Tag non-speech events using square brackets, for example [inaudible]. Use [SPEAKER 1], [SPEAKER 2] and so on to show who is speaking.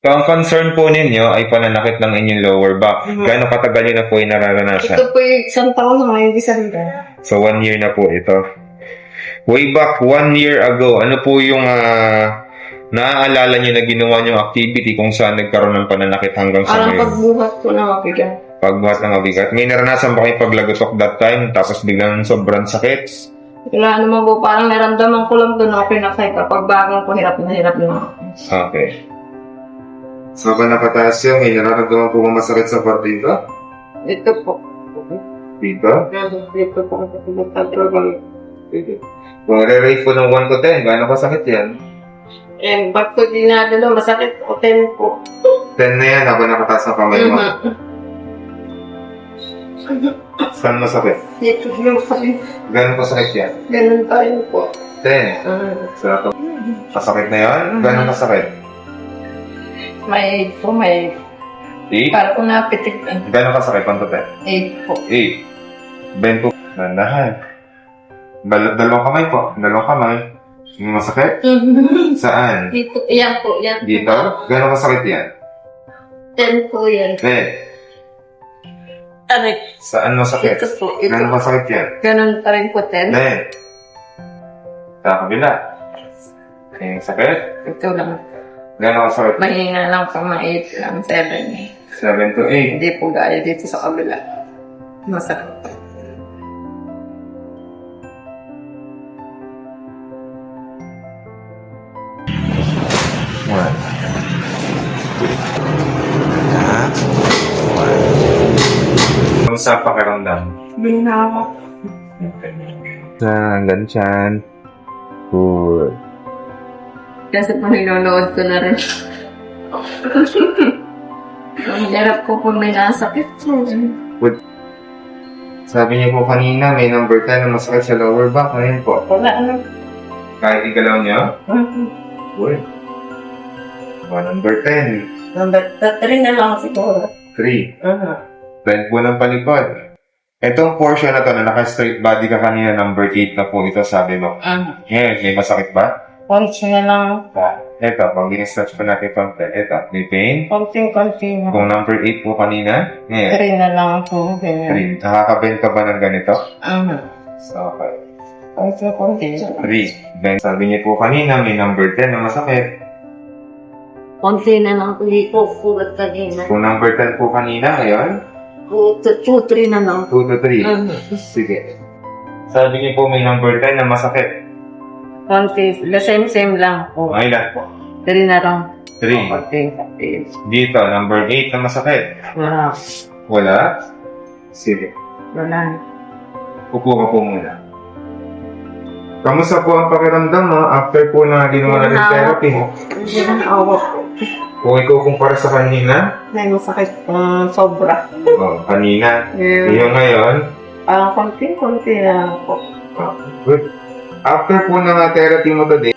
[SPEAKER 1] So, ang concern po ninyo ay pananakit ng inyong lower back.
[SPEAKER 2] Mhm.
[SPEAKER 1] Gano'ng katagal nyo na po yung nararanasan?
[SPEAKER 2] Ito po yung isang taon na ngayon, di sa rin.
[SPEAKER 1] So, one year na po ito. Way back one year ago, ano po yung ah, naaalala nyo na ginawa nyo activity kung saan nagkaroon ng pananakit hanggang sa
[SPEAKER 2] Parang
[SPEAKER 1] ngayon?
[SPEAKER 2] pagbuhat ko na mabigat.
[SPEAKER 1] Pagbuhat ng mabigat. May naranasan ba kayong paglagotok that time tapos biglang sobrang sakit?
[SPEAKER 2] Wala naman po, parang naramdaman ko lang doon ako pinakay kapag bagong ko hirap na hirap na.
[SPEAKER 1] Okay. So, ba nakataas yun? May nararamdaman po ba masakit sa part dito?
[SPEAKER 2] Ito po.
[SPEAKER 1] Dito?
[SPEAKER 2] Dito po pinagtatrabaho.
[SPEAKER 1] Kung re-rate po ng 1 to 10, gaano kasakit yan?
[SPEAKER 2] Eh, ba't ko dinadalo, masakit o ten po.
[SPEAKER 1] 10 na yan habang nakataas ang kamay mo.
[SPEAKER 2] Mhm.
[SPEAKER 1] Saan masakit?
[SPEAKER 2] Dito yung sakit.
[SPEAKER 1] Gaano kasakit yan?
[SPEAKER 2] Ganun tayo po.
[SPEAKER 1] 10.
[SPEAKER 2] Ah,
[SPEAKER 1] So, kasakit na yan? Gaano kasakit?
[SPEAKER 2] May po, may
[SPEAKER 1] 8?
[SPEAKER 2] para po napitik na.
[SPEAKER 1] Gaano kasakit? 1 to 10?
[SPEAKER 2] Eight po.
[SPEAKER 1] 8. Ben po. Nandahan. Dal dalawang kamay po. Dalawang kamay. Masakit? [laughs] Saan?
[SPEAKER 2] Dito, yan po, yan.
[SPEAKER 1] Dito? Gaano kasakit yan?
[SPEAKER 2] Ten po yan.
[SPEAKER 1] Eh,
[SPEAKER 2] Tarik.
[SPEAKER 1] saan masakit?
[SPEAKER 2] Ito po, ito.
[SPEAKER 1] Gaano kasakit yan?
[SPEAKER 2] Ganun pa rin po, ten.
[SPEAKER 1] Eh. Sa kabila. Yung sakit?
[SPEAKER 2] Ito lang.
[SPEAKER 1] Gaano kasakit?
[SPEAKER 2] Mahina lang pa, ma-eight lang, seven.
[SPEAKER 1] 7 to 8.
[SPEAKER 2] Hindi po gaya dito sa kabila. Masakit.
[SPEAKER 1] One. Kamusta ang pakiramdam?
[SPEAKER 2] Mahina ako.
[SPEAKER 1] Ah, hanggang tiyan. Good.
[SPEAKER 2] Kasi po nilolood ko na rin. [laughs] Ang hirap ko po may nasakit.
[SPEAKER 1] Sabi niyo po kanina, may number 10 na masakit sa lower back. Ngayon po.
[SPEAKER 2] Wala na.
[SPEAKER 1] Kahit igalaw niyo? Good. One number 10.
[SPEAKER 2] Number 3 na lang siguro.
[SPEAKER 1] 3.
[SPEAKER 2] Uh-huh.
[SPEAKER 1] Bend po ng palikod. Itong portion na to na naka-straight body ka kanina, number 8 na po ito, sabi mo.
[SPEAKER 2] Uh-huh.
[SPEAKER 1] Ngayon, may masakit ba?
[SPEAKER 2] Konti na lang po.
[SPEAKER 1] Ito, pag in-stretch po natin pang ito, may pain.
[SPEAKER 2] Konting-konti na.
[SPEAKER 1] Kung number 8 po kanina, ngayon,
[SPEAKER 2] 3 na lang po. Ganyan.
[SPEAKER 1] 3. Nakaka-bend ka ba ng ganito?
[SPEAKER 2] Uh-huh.
[SPEAKER 1] So, okay.
[SPEAKER 2] Konti-konti.
[SPEAKER 1] 3. Then, sabi niyo po kanina, may number 10 na masakit.
[SPEAKER 2] Konti na lang po. Hindi po kulat kanina.
[SPEAKER 1] Kung number 10 po kanina, ngayon,
[SPEAKER 2] 2-3 na lang.
[SPEAKER 1] 2 to 3.
[SPEAKER 2] Uh-huh.
[SPEAKER 1] Sige. Sabi niyo po may number 10 na masakit.
[SPEAKER 2] Konti. The same-same lang po.
[SPEAKER 1] Ay lang po.
[SPEAKER 2] 3 na lang.
[SPEAKER 1] 3.
[SPEAKER 2] Konti-konti.
[SPEAKER 1] Dito, number 8 na masakit.
[SPEAKER 2] Wala.
[SPEAKER 1] Wala? Sige.
[SPEAKER 2] Wala.
[SPEAKER 1] Upo ka po muna. Kamusta po ang pakiramdam mo after po na ginawa na ng therapy?
[SPEAKER 2] Hindi na awa po.
[SPEAKER 1] Kung ikaw kumpara sa kanina,
[SPEAKER 2] May masakit um, sobra.
[SPEAKER 1] oh, kanina,
[SPEAKER 2] Yung,
[SPEAKER 1] yung ngayon,
[SPEAKER 2] ah, konti-konti na lang po.
[SPEAKER 1] oh, good. After po ng uh, therapy mo today,